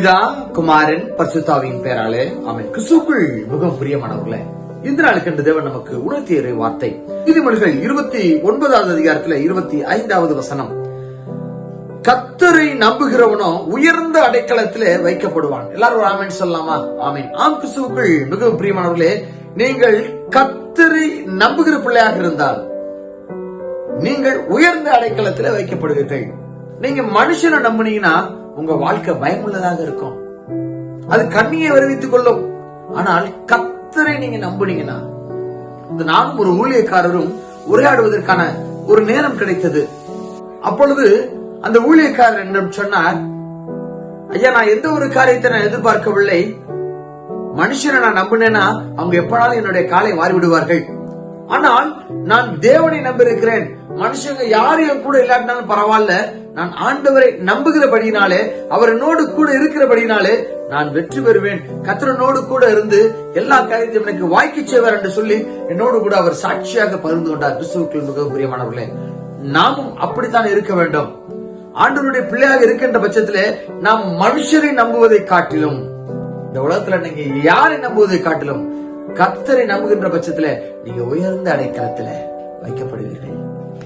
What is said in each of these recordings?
பிதா குமாரன் பரிசுத்தாவின் பேராலே அவன் கிறிஸ்துக்குள் மிகவும் பிரியமானவர்களே இந்த நாளுக்கு என்று தேவன் நமக்கு உணர்த்திய வார்த்தை. நீதிமொழிகள் இருபத்தி ஒன்பதாவது அதிகாரத்துல இருபத்தி ஐந்தாவது வசனம். கத்தரை நம்புகிறவனோ உயர்ந்த அடைக்கலத்திலே வைக்கப்படுவான். எல்லாரும் ஆமீன் சொல்லலாமா? ஆமீன். ஆம் கிறிஸ்துவுக்குள் மிகவும் பிரியமானவர்களே நீங்கள் கத்தரை நம்புகிற பிள்ளையாக இருந்தால் நீங்கள் உயர்ந்த அடைக்கலத்திலே வைக்கப்படுவீர்கள். நீங்க மனுஷனை நம்புனீங்கன்னா உங்க வாழ்க்கை பயமுள்ளதாக இருக்கும். அது கண்ணியை வருவித்துக் கொள்ளும். ஆனால் கத்தரை நீங்க நம்புனீங்கன்னா இந்த நானும் ஒரு ஊழியக்காரரும் உரையாடுவதற்கான ஒரு நேரம் கிடைத்தது. அப்பொழுது அந்த ஊழியக்காரர் என்னிடம் சொன்னார் ஐயா நான் எந்த ஒரு காரியத்தை நான் எதிர்பார்க்கவில்லை. மனுஷனை நான் நம்பினேன்னா அவங்க எப்பனாலும் என்னுடைய காலை மாறிவிடுவார்கள் ஆனால் நான் தேவனை நம்பியிருக்கிறேன் மனுஷங்க யாரு என் கூட இல்லாட்டினாலும் பரவாயில்ல. நான் ஆண்டவரை நம்புகிறபடினாலே அவர் என்னோடு கூட இருக்கிறபடினாலே நான் வெற்றி பெறுவேன். கத்திரனோடு கூட இருந்து எல்லா காரியத்தையும் எனக்கு வாய்க்கு செய்வார் என்று சொல்லி என்னோடு கூட அவர் சாட்சியாக பகிர்ந்து கொண்டார். கிறிஸ்துவுக்குள் மிக பிரியமானவர்களே நாமும் அப்படித்தான் இருக்க வேண்டும். ஆண்டவருடைய பிள்ளையாக இருக்கின்ற பட்சத்திலே நாம் மனுஷரை நம்புவதை காட்டிலும் இந்த உலகத்துல நீங்க யாரை நம்புவதை காட்டிலும் கத்தரை நம்புகின்ற பட்சத்துல நீங்க உயர்ந்த அடைக்கலத்துல வைக்கப்படுவீர்கள்.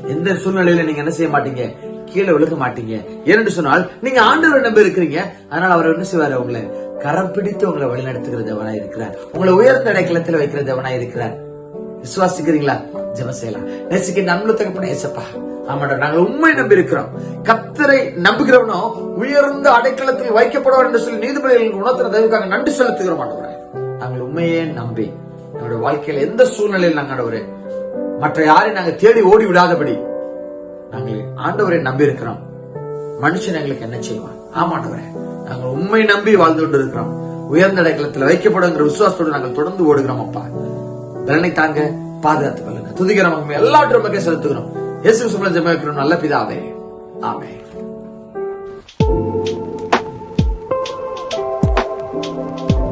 எந்த சூழ்நிலையில நீங்க என்ன செய்ய மாட்டீங்க? கீழே விழுக மாட்டீங்க. ஏன்னு சொன்னால் நீங்க ஆண்டவரை நம்பி இருக்கிறீங்க. அதனால அவர் என்ன செய்வாரு? உங்களை கரம் பிடித்து உங்களை வழிநடத்துகிற தேவனா இருக்கிறார். உங்களை உயர்ந்த அடைக்கலத்துல வைக்கிற தேவனா இருக்கிறார். விசுவாசிக்கிறீங்களா? ஜெபம் செய்யலாம். நேசிக்க நம்மளும் தகப்பன ஏசப்பா ஆமாடா நாங்கள் உண்மை நம்பி இருக்கிறோம். கத்தரை நம்புகிறவனோ உயர்ந்த அடைக்கலத்தில் வைக்கப்படுவார் என்று சொல்லி நீதிபதிகளுக்கு உணர்த்துற தயவுக்காக நன்றி செலுத்துகிறோம் ஆண்டவரே. நாங்கள் உண்மையே நம்பி எங்களுடைய வாழ்க்கையில் எந்த சூழ்நிலையில் நாங்கள் ஆண்டவரே மற்ற யாரையும் நாங்கள் தேடி ஓடி விடாதபடி நாங்கள் ஆண்டவரை நம்பி இருக்கிறோம் மனுஷன் எங்களுக்கு என்ன செய்வான்? ஆமாண்டவரே நாங்கள் உண்மை நம்பி வாழ்ந்து கொண்டு இருக்கிறோம் உயர்ந்த இடத்துல வைக்கப்படுங்கிற விசுவாசத்தோடு நாங்கள் தொடர்ந்து ஓடுகிறோம் அப்பா. பலனை தாங்க பாதுகாத்து கொள்ளுங்க. துதிக்கிறோம் எல்லாவற்றும் மக்கள் செலுத்துகிறோம். இயேசு சுப்ரம் ஜெமிக்கிறோம் நல்ல பிதாவே. ஆமே thank you